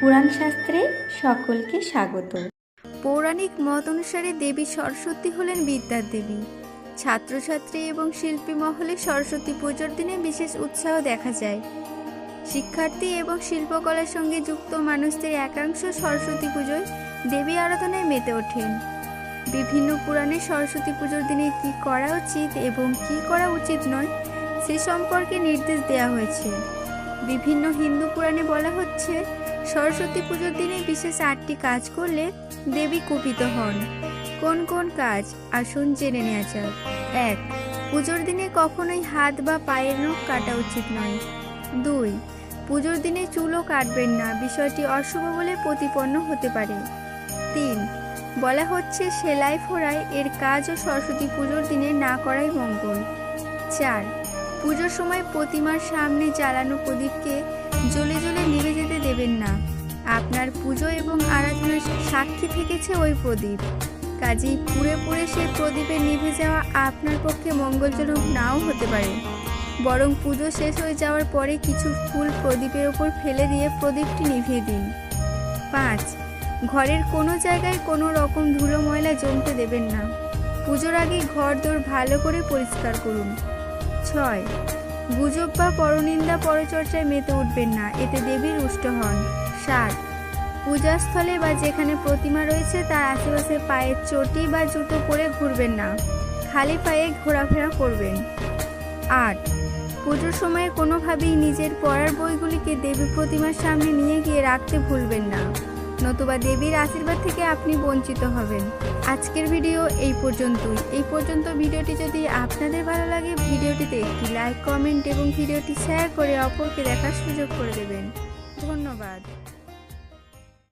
পুরাণ শাস্ত্রে সকলকে স্বাগত। পৌরাণিক মত অনুসারে দেবী সরস্বতী হলেন বিদ্যার দেবী। ছাত্রছাত্রী এবং শিল্পী মহলে সরস্বতী পুজোর দিনে বিশেষ উৎসাহ দেখা যায়। শিক্ষার্থী এবং শিল্পকলার সঙ্গে যুক্ত মানুষদের একাংশ সরস্বতী পুজোয় দেবী আরাধনায় মেতে ওঠেন। বিভিন্ন পুরাণে সরস্বতী পুজোর দিনে কি করা উচিত এবং কি করা উচিত নয় সে সম্পর্কে নির্দেশ দেওয়া হয়েছে। বিভিন্ন হিন্দু পুরাণে বলা হচ্ছে সরস্বতী পুজোর দিনে বিশেষ আটটি কাজ করলে দেবী কুপিত হন। কোন কোন কাজ? আসুন জেনে নেওয়া যাক। এক, পুজোর দিনে কখনোই হাত বা পায়ের নখ কাটা উচিত নয়। দুই, পুজোর দিনে চুলও কাটবেন না, বিষয়টি অশুভ বলে প্রতিপন্ন হতে পারে। তিন, বলা হচ্ছে সেলাই ফোড়াই এর কাজও সরস্বতী পুজোর দিনে না করাই মঙ্গল। চার পুজোর সময় প্রতিমার সামনে জ্বালানো প্রদীপকে জ্বলে জ্বলে নিভে যেতে দেবেন না। আপনার পুজো এবং আরাধনার সাক্ষী থেকেছে ওই প্রদীপ। কাজেই পুড়ে পুড়ে সেই প্রদীপে নিভে যাওয়া আপনার পক্ষে মঙ্গলজনক নাও হতে পারে। বরং পুজো শেষ হয়ে যাওয়ার পরে কিছু ফুল প্রদীপের ওপর ফেলে দিয়ে প্রদীপটি নিভিয়ে দিন। পাঁচ, ঘরের কোনো জায়গায় কোনো রকম ধুলো ময়লা জমতে দেবেন না। পুজোর আগে ঘর দোর ভালো করে পরিষ্কার করুন। ছয়। গুজব বা পরনিন্দা পরচর্চায় মেতে উঠবেন না, এতে দেবী রুষ্ট হন। সাত। পূজাস্থলে বা যেখানে প্রতিমা রয়েছে, তার আশেপাশে পায়ের চটি বা জুতো পরে ঘুরবেন না। খালি পায়ে ঘোরাফেরা করবেন। আট। পুজোর সময় কোনোভাবেই নিজের পড়ার বইগুলিকে দেবী প্রতিমার সামনে নিয়ে গিয়ে রাখতে ভুলবেন না। নতুবা দেবীর আশীর্বাদ থেকে আপনি বঞ্চিত হবেন। আজকের ভিডিও এই পর্যন্তই। এই পর্যন্ত ভিডিওটি যদি আপনাদের ভালো লাগে, ভিডিওটিতে একটি লাইক কমেন্ট এবং ভিডিওটি শেয়ার করে অপরকে দেখার সুযোগ করে দেবেন। ধন্যবাদ।